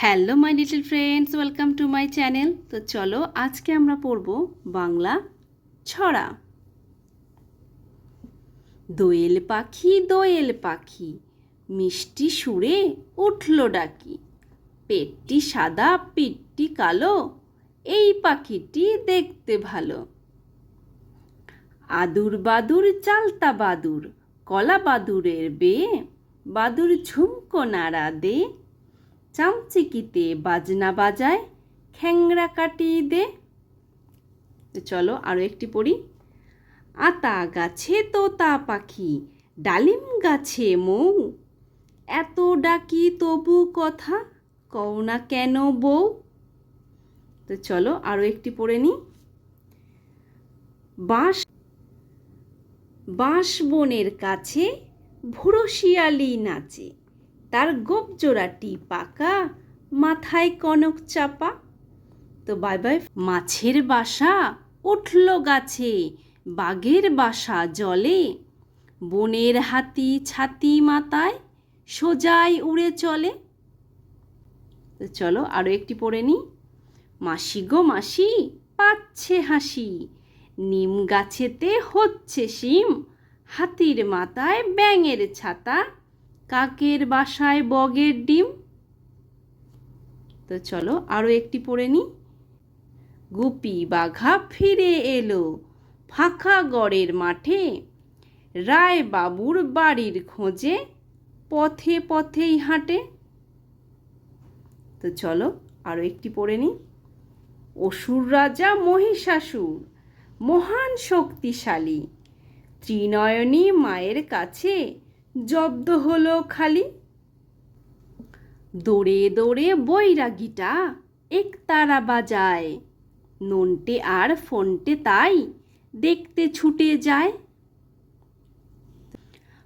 Hello my little friends welcome to my channel তো চলো, আজকে আমরা পড়ব বাংলা ছড়া। দোয়েল পাখি দোয়েল পাখি, মিষ্টি সুরে উঠল ডাকি। পেটটি সাদা, পিঠটি কালো, এই পাখিটি দেখতে ভালো। আদুর বাদুর, চালতা বাদুর, কলা বাদুরের বেয়ে, বাদুর ঝুমকো নাড়া দে। চামচিকিতে বাজনা বাজায়, খ্যাংরা কাটিয়ে দে। চলো আরও একটি পড়ি। আতা গাছে তোতা পাখি, ডালিম গাছে মৌ। এত ডাকি তবু কথা, কও না কেন বউ তো চলো আরও একটি পড়ে নিই বাঁশ বাঁশ বনের কাছে ভুরো শিয়ালি নাচে। তার গোপ জোড়াটি পাকা, মাথায় কনক চাপা। তো বাই বাই, মাছের বাসা উঠল গাছে, বাঘের বাসা জলে। বনের হাতি ছাতি মাথায় সোজাই উড়ে চলে। তো চলো আরও একটি পড়ে নিই। মাসি গো মাসি, পাচ্ছে হাসি। নিম গাছেতে হচ্ছে শিম, হাতির মাথায় ব্যাঙের ছাতা। কাকের বাসায় বগের ডিম? তো চলো আরও একটি পড়ে নিই গুপি বাঘা ফিরে এলো ফাঁকা গড়ের মাঠে। রায় বাবুর বাড়ির খোঁজে পথে পথেই হাঁটে। তো চলো আরও একটি পড়ে নিই অসুর রাজা মহিষাসুর, মহান শক্তিশালী, ত্রিনয়নী মায়ের কাছে জব্দ হলো খালি। দৌড়ে দৌড়ে বৈরাগীটা একতারা বাজায়। নন্টে আর ফোনটে তাই দেখতে ছুটে যায়।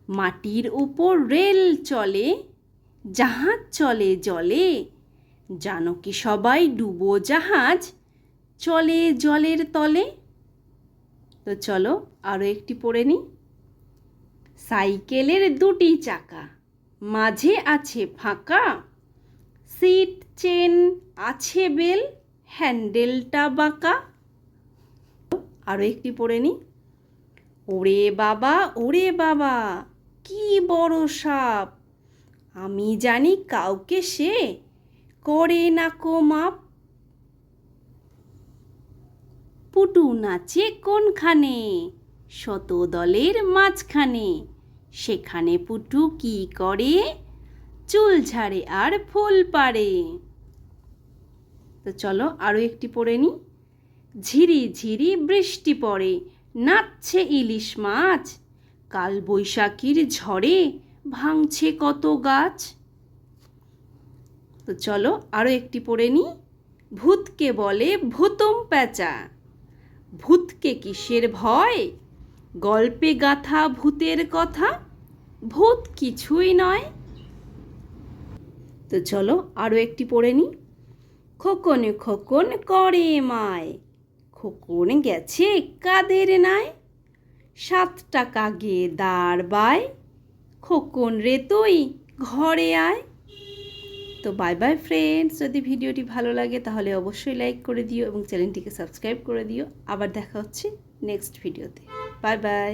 মাটির উপর রেল চলে, জাহাজ চলে জলে। জানো কি সবাই ডুবো জাহাজ, চলে জলের তলে? তো চলো আরও একটি পড়ে নিই। সাইকেলের দুটি চাকা। মাঝে আছে ফাঁকা। সিট, চেন, আছে বেল, হ্যান্ডেলটা বাঁকা। আরও একটি পড়ে নিই ওরে বাবা ওরে বাবা, কি বড় সাপ। আমি জানি কাউকে সে করে না কো মাপ। পুটু নাচে কোনখানে? শত দলের মাঝখানে। সেখানে পুটু কি করে? চুল ঝাড়ে আর ফুল পাড়ে। তো চলো আরও একটি পড়ে নিই ঝিরি ঝিরি বৃষ্টি পড়ে, নাচছে ইলিশ মাছ। কাল বৈশাখীর ঝড়ে ভাঙছে কত গাছ। তো চলো আরও একটি পড়ে নিই ভূতকে বলে ভূতম প্যাঁচা। ভূতকে কিসের ভয়? গল্পে গাথা ভূতের কথা? ভূত কিছুই নয়। তো চলো আরও একটি পড়ে নিই খোকন খোকন করে মায়। খোকন গেছে কাদের নাই সাত টাকা গিয়ে দাঁড় বায়। খোকন রে তুই ঘরে আয়। তো বাই বাই ফ্রেন্ডস যদি ভিডিওটি ভালো লাগে তাহলে অবশ্যই লাইক করে দিও এবং চ্যানেলটিকে সাবস্ক্রাইব করে দিও। আবার দেখা হচ্ছে নেক্সট ভিডিওতে বাই বাই